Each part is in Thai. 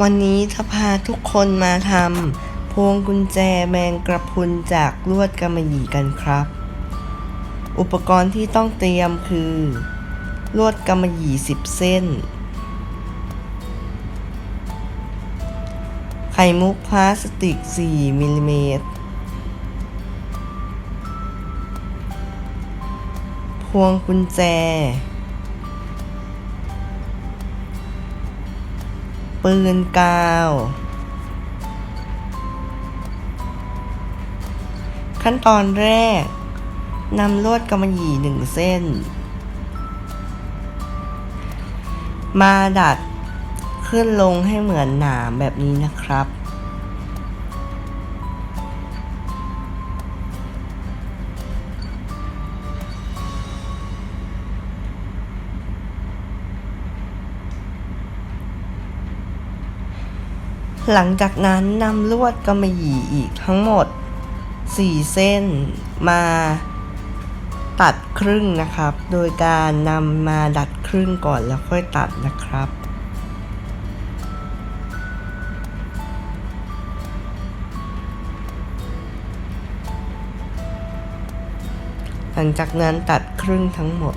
วันนี้จะพาทุกคนมาทำพวงกุญแจแมงกระพุนจากลวดกำมะหยี่กันครับ อุปกรณ์ที่ต้องเตรียมคือ ลวดกำมะหยี่10 เส้น ไข่มุกพลาสติก 4มิลลิเมตร พวงกุญแจ ปืนกาว ขั้นตอนแรกนำลวดกำมะหยี่หนึ่งเส้น มาดัดขึ้นลงให้เหมือนหนามแบบนี้นะครับ หลังจากนั้นนำลวดกำมะหยี่อีกทั้งหมด 4 เส้นมาตัดครึ่งนะครับ โดยการนำมาดัดครึ่งก่อนแล้วค่อยตัดนะครับ หลังจากนั้นตัดครึ่งทั้งหมด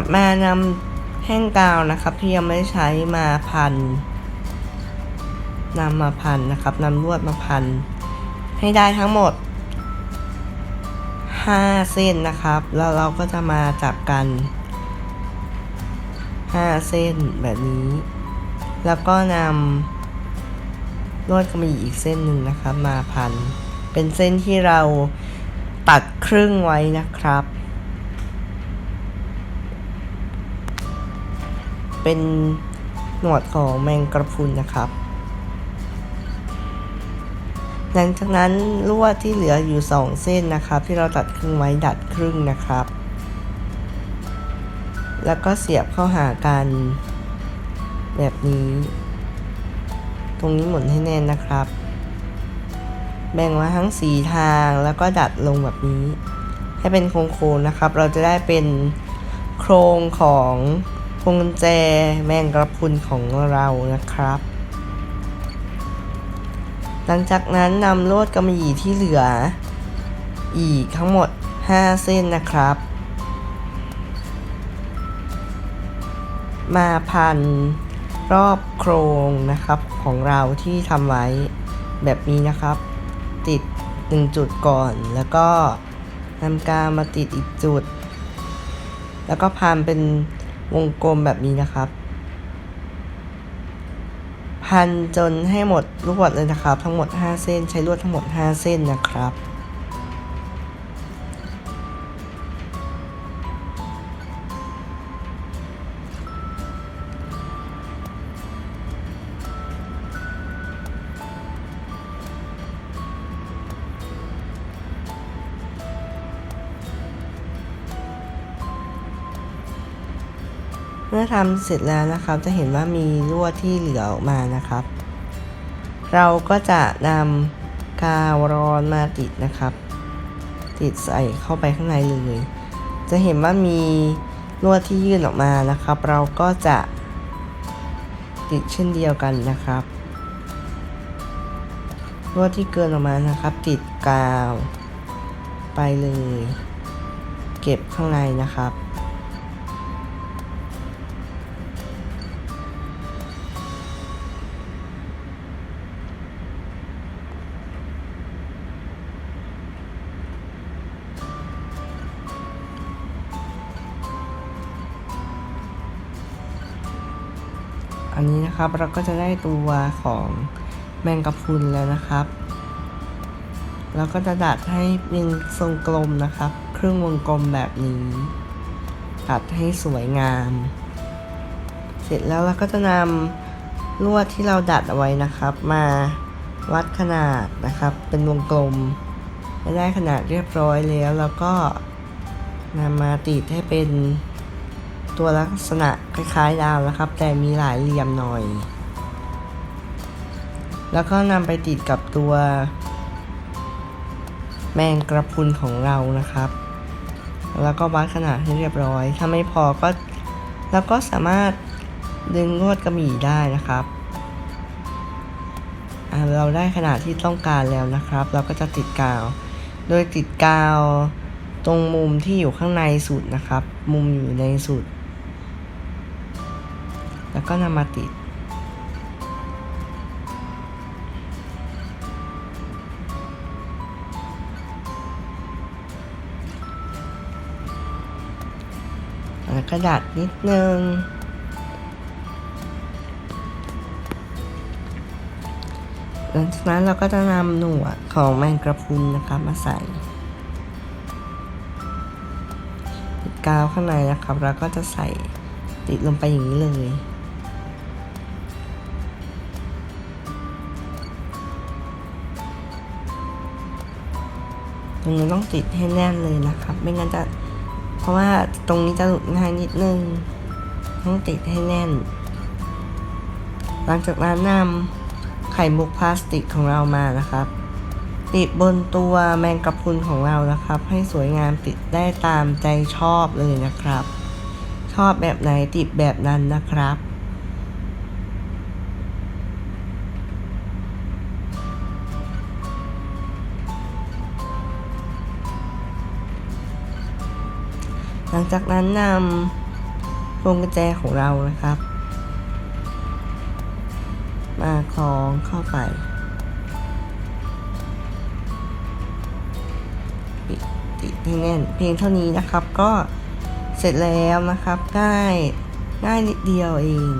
ครับมานำแห้งกาวนะครับ ที่ยังไม่ได้ใช้มาพันนำมาพันนะครับนำลวดมาพัน ให้ได้ทั้งหมด 5 เส้นนะครับ แล้วเราก็จะมาจับกัน 5 เส้นแบบนี้ แล้วก็นำลวดกำมะหยี่อีกเส้นหนึ่งนะครับ มาพัน เป็นเส้นที่เราตัดครึ่งไว้นะครับ เป็นหนวดของแมงกระพุนนะครับ หลังจากนั้นลวดที่เหลืออยู่สองเส้นนะครับ ที่เราตัดครึ่งไว้ดัดครึ่งนะครับ แล้วก็เสียบเข้าหากัน แบบนี้ ตรงนี้หมุนให้แน่นนะครับ แบ่งมาทั้งสีทางแล้วก็ดัดลงแบบนี้ ให้เป็นโค้งๆนะครับ เราจะได้เป็นโครงของ วงกุญแจแมงกระพุนของเรานะครับ หลังจากนั้นนำลวดกำมะหยี่ที่เหลือ อีกทั้งหมด 5 เส้นนะครับ มาพันรอบโครงนะครับของเราที่ทำไว้แบบนี้นะครับ ติด 1 จุดก่อนแล้วก็นำกาวมาติดอีกจุด แล้วก็พันเป็น วงกลมแบบนี้นะครับ พันจนให้หมดลวดเลยนะครับ ทั้งหมด 5 เส้นใช้ลวดทั้งหมด 5 เส้นนะครับ มื่อทำเสร็จแล้วนะครับจะเห็นว่ามีลวดที่เหลือออกมานะครับ เราก็จะนำกาวร้อนมาติดนะครับ ติดใส่เข้าไปข้างในเลย จะเห็นว่ามีลวดที่ยื่นออกมานะครับ เราก็จะติดเช่นเดียวกันนะครับลวดที่เกินออกมานะครับ ติดกาวไปเลย เก็บข้างในนะครับ อันนี้นะครับเราก็จะได้ตัวของแมงกะพรุนแล้วนะครับแล้วก็จะดัดให้เป็นทรงกลมนะครับ ครึ่งวงกลมแบบนี้ตัดให้สวยงาม เสร็จแล้วเราก็จะนำลวดที่เราดัดเอาไว้นะครับ มาวัดขนาดนะครับ เป็นวงกลมได้ขนาดเรียบร้อยแล้ว แล้วก็นำมาติดให้เป็น ตัวลักษณะคล้ายๆดาวนะครับ แต่มีหลายเหลี่ยมหน่อย แล้วก็นำไปติดกับตัวแมงกระพุนของเรานะครับ แล้วก็วัดขนาดให้เรียบร้อย ถ้าไม่พอก็เราก็สามารถดึงลวดกระหมี่ได้นะครับ เราได้ขนาดที่ต้องการแล้วนะครับ เราก็จะติดกาว โดยติดกาวตรงมุมที่อยู่ข้างในสุดนะครับ มุมอยู่ในสุด แล้วก็นำมาติดแล้วก็ดัดนิดนึงหลังจากนั้นเราก็จะนำหนวดของแมงกระพุนนะครับมาใส่ติดกาวข้างในนะครับแล้วก็จะใส่ติดลงไปอย่างนี้เลย ตรงนี้ต้องติดให้แน่นเลยนะครับ ไม่งั้นจะเพราะว่าตรงนี้จะหลุดง่ายนิดนึงต้องติดให้แน่น หลังจากนั้นนำไข่มุกพลาสติกของเรามานะครับ ติดบนตัวแมงกะพรุนของเรานะครับ ให้สวยงามติดได้ตามใจชอบเลยนะครับ ชอบแบบไหนติดแบบนั้นนะครับ ลังจากนั้นนำพวงกุญแจของเรานะครับ มาคล้องเข้าไป ปิดติดให้แน่นเพียงเท่านี้นะครับก็เสร็จแล้วนะครับง่ายง่ายนิดเดียวเอง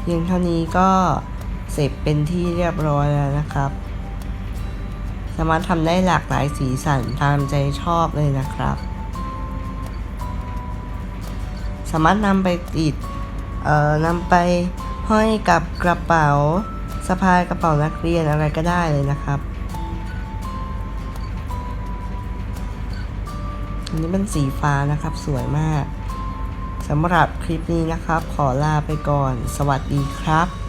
เพียงเท่านี้ก็เสร็จเป็นที่เรียบร้อยแล้วนะครับ สามารถทำได้หลากหลายสีสันตามใจชอบเลยนะครับามารถนำไปติดเอ่อนำไปห้อยกับกระเป๋าสะพายกระเป๋านักเรียนอะไรก็ได้เลยนะครับอันนี้เป็นสีฟ้านะครับสวยมากสำหรับคลิปนี้นะครับ ขอลาไปก่อน สวัสดีครับ